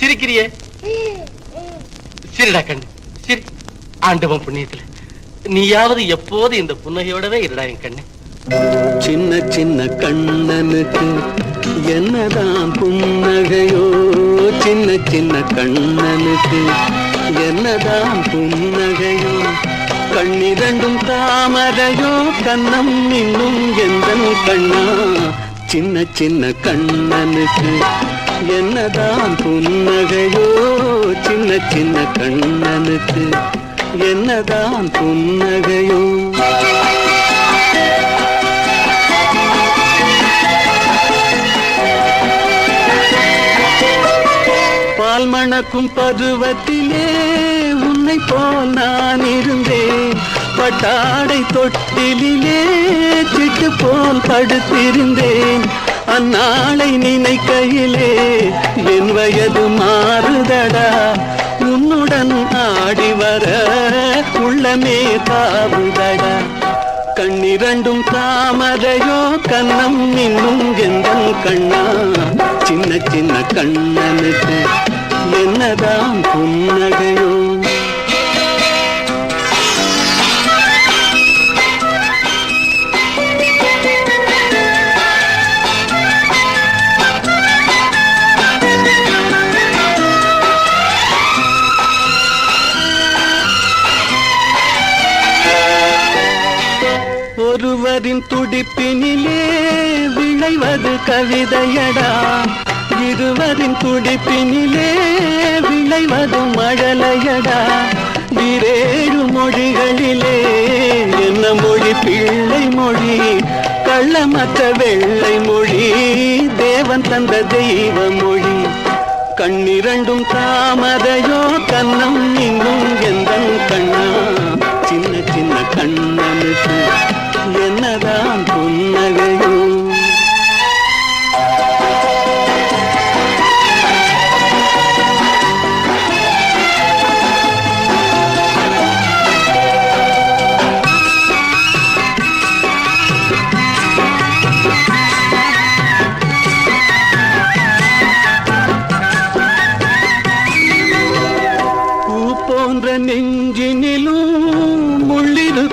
சிரிக்கிறியே? சிரிடா கண்ணு சிரி. ஆண்டவன் புண்ணியத்துல. நீயாவது எப்போது இந்த புன்னகையோடவே இருடா என் கண்ணு. சின்ன சின்ன கண்ணனுக்கு என்னதான் புன்னகையோ? சின்ன சின்ன கண்ணனுக்கு என்னதான் புன்னகையோ? கண்ணிரண்டும் தாமரையோ கண்ணம் இன்னும் எந்த கண்ணா? சின்ன சின்ன கண்ணனுக்கு என்னதான் புன்னகையோ சின்ன சின்ன கண்ணனுக்கு? என்னதான் புன்னகையோ? பால் மணக்கும் பருவத்திலே உன்னை போல் நான் இருந்தேன். பட்டாடை தொட்டிலே சிட்டு போல் படுத்திருந்தேன். அந்நாளை நினைக்கையிலே என் வயது மாறுதடா. உன்னுடன் ஆடி வர உள்ளமே தாவுதடா கண்ணிரண்டும் தாமரையோ கண்ணம் இன்னும் எந்தன் கண்ணா. சின்ன சின்ன கண்ணனுக்கு என்னதான் புன்னகையோ. ஒருவரின் துடிப்பினிலே விளைவது கவிதையடா. இருவரின் துடிப்பினிலே விளைவது மழலையடா. இரேழு மொழிகளிலே என்ன மொழி? பிள்ளை மொழி கள்ளமற்ற வெள்ளை மொழி தேவன் தந்த தெய்வ மொழி. கண்ணிரண்டும் தாமதையோ கண்ணம் இன்னும் எந்த கண்ணா? சின்ன சின்ன கண்ணனுக்கு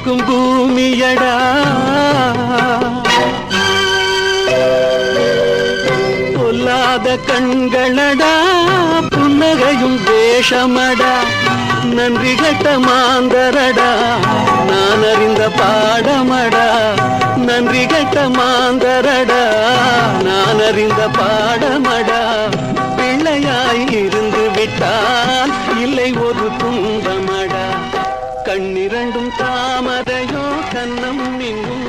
இருக்கும் பூமியடா. பொல்லாத கண்களடா புன்னகையும் வேஷமடா. நன்றி கட்ட மாந்தரடா நான் அறிந்த பாடமடா. நன்றி கட்ட மாந்தரடா நான் அறிந்த பாடமடா. பிள்ளையாய் இருந்து விட்டால் இல்லை ஒரு துன்பமடா கண்ணிரண்டும் தாமரையோ கண்ணம் இன்னும் என்